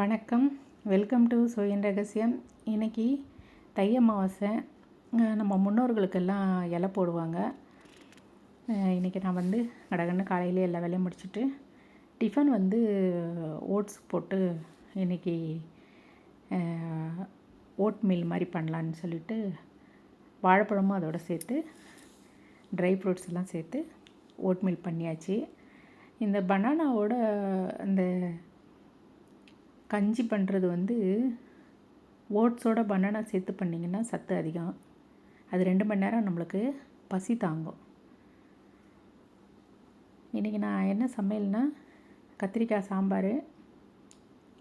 வணக்கம். Welcome to சுயன் ரகசியம் இன்றைக்கி தை அமாவாசை. நம்ம முன்னோர்களுக்கெல்லாம் இலை போடுவாங்க. இன்றைக்கி நான் வந்து கடகன்னு காலையிலே எல்லா வேலையும் முடிச்சுட்டு டிஃபன் வந்து ஓட்ஸ் போட்டு இன்றைக்கி ஓட் மீல் மாதிரி பண்ணலான்னு சொல்லிட்டு வாழைப்பழமும் அதோட சேர்த்து ட்ரை ஃப்ரூட்ஸ் எல்லாம் சேர்த்து ஓட் மில் பண்ணியாச்சு. இந்த பனானாவோட இந்த கஞ்சி பண்ணுறது வந்து ஓட்ஸோட பனானா சேர்த்து பண்ணிங்கன்னா சத்து அதிகம். அது ரெண்டு மணி நேரம் நம்மளுக்கு பசி தாங்கும். இன்றைக்கி நான் என்ன சமையல்னா கத்திரிக்காய் சாம்பார்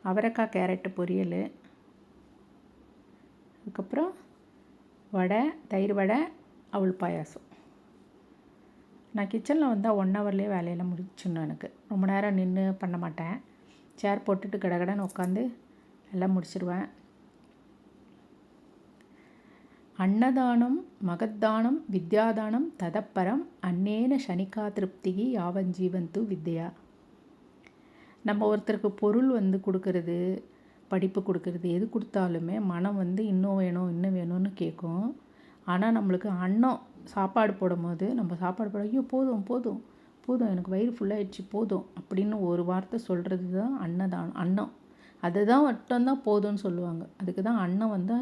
அவரைக்காய் கேரட்டு பொரியல் அதுக்கப்புறம் வடை தயிர் வடை அவள் பாயாசம். நான் கிச்சனில் வந்தால் ஒன் ஹவர்லேயே வேலையெல்லாம் முடிச்சிடணும் எனக்கு. ரொம்ப நேரம் நின்று பண்ண மாட்டேன். சேர் போட்டுட்டு கடகடன்னு உட்காந்து எல்லாம் முடிச்சிடுவேன். அன்னதானம் மகத்தானம் வித்யாதானம் ததப்பரம் அன்னேன சனிகா திருப்திகி யாவஞ்சீவந்து வித்யா. நம்ம ஒருத்தருக்கு பொருள் வந்து கொடுக்கறது படிப்பு கொடுக்கறது எது கொடுத்தாலுமே மனம் வந்து இன்னும் வேணும் இன்னும் வேணும்னு கேட்கும் ஆனால் நம்மளுக்கு அன்னம் சாப்பாடு போடும்போது நம்ம சாப்பாடு போட ஐயோ போதும் போதும். போதும் எனக்கு வயிறு ஃபுல்லாகிடுச்சு போதும் அப்படின்னு ஒரு வார்த்தை சொல்கிறது தான் அன்னதானம் அன்னம். அதுதான் மட்டும்தான் போதும்னு சொல்லுவாங்க. அதுக்கு தான் அன்னம் வந்து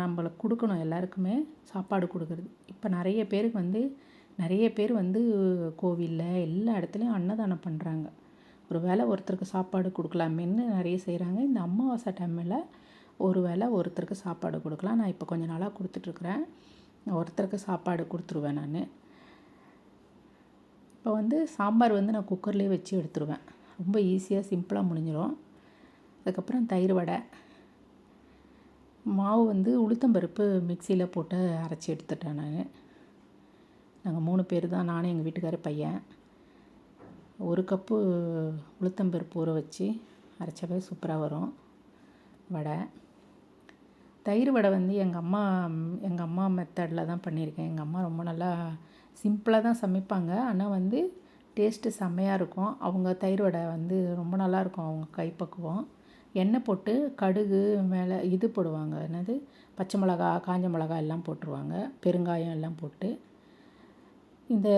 நம்மளுக்கு கொடுக்கணும் எல்லாருக்குமே சாப்பாடு கொடுக்குறது. இப்போ நிறைய பேருக்கு வந்து நிறைய பேர் வந்து கோவிலில் எல்லா இடத்துலையும் அன்னதானம் பண்ணுறாங்க ஒரு வேளை ஒருத்தருக்கு சாப்பாடு கொடுக்கலாமேன்னு நிறைய செய்கிறாங்க இந்த அமாவாசை டைமில் ஒரு வேளை ஒருத்தருக்கு சாப்பாடு கொடுக்கலாம். நான் இப்போ கொஞ்ச நாளாக கொடுத்துட்ருக்குறேன் ஒருத்தருக்கு சாப்பாடு கொடுத்துருவேன் நான். இப்போ வந்து சாம்பார் வந்து நான் குக்கர்லேயே வச்சு எடுத்துருவேன். ரொம்ப ஈஸியாக சிம்பிளாக முடிஞ்சிடும் அதுக்கப்புறம் தயிர் வடை. மாவு வந்து உளுத்தம்பருப்பு மிக்சியில் போட்டு அரைச்சி எடுத்துட்டேன் நான். நாங்கள் மூணு பேர் தான். நானும் எங்கள் வீட்டுக்கார பையன். ஒரு கப்பு உளுத்தம்பருப்பு ஊற வச்சு அரைச்சாவே சூப்பராக வரும். வடை. தயிர் வடை வந்து எங்கள் அம்மா எங்கள் அம்மா மெத்தடில் தான் பண்ணியிருக்கேன். எங்கள் அம்மா ரொம்ப நல்லா சிம்பிளாக தான் சமைப்பாங்க. ஆனால் வந்து டேஸ்ட்டு செம்மையாக இருக்கும். அவங்க தயிர் வடை வந்து ரொம்ப நல்லாயிருக்கும் அவங்க கைப்பக்குவம் எண்ணெய் போட்டு கடுகு மேலே இது போடுவாங்க. என்னது? பச்சை மிளகா காஞ்ச மிளகா எல்லாம் போட்டுருவாங்க. பெருங்காயம் எல்லாம் போட்டு. இந்த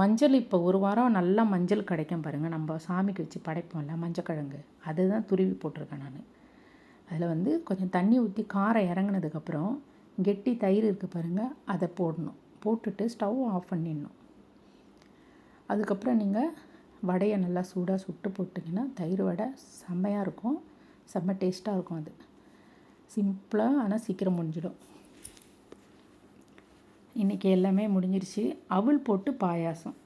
மஞ்சள் இப்போ ஒரு வாரம் நல்லா மஞ்சள் கிடைக்கும் பாருங்கள் நம்ம சாமிக்கு வச்சு படைப்போம்ல மஞ்சக்கிழங்கு. அதுதான் துருவி போட்டிருக்கேன் நான். அதில் வந்து கொஞ்சம் தண்ணி ஊற்றி காரம் இறங்கினதுக்கப்புறம் கெட்டி தயிர் இருக்குது பாருங்கள் அதை போடணும். போட்டுட்டு ஸ்டவ் ஆஃப் பண்ணிடணும். அதுக்கப்புறம் நீங்கள் வடையை நல்லா சூடாக சுட்டு போட்டிங்கன்னா தயிர் வடை செம்மையாக இருக்கும். செம்ம டேஸ்ட்டாக இருக்கும் அது. சிம்பிளாக ஆனால் சீக்கிரம் முடிஞ்சிடும். இன்றைக்கி எல்லாமே முடிஞ்சிருச்சு. அவுள் போட்டு பாயாசம்.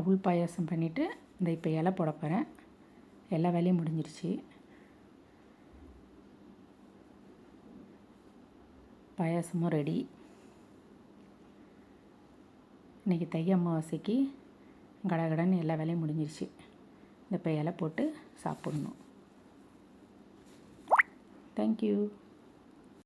அவுள் பாயாசம் பண்ணிவிட்டு இந்த இப்போ இலை போட போகிறேன் எல்லா வேலையும் முடிஞ்சிருச்சு. பாயாசமும் ரெடி. இன்றைக்கி தை அமாவாசைக்கு கடகடன்னு எல்லா வேலையும் முடிஞ்சிருச்சு. இந்த இப்போ இலை போட்டு சாப்பிட்ணும். தேங்க்யூ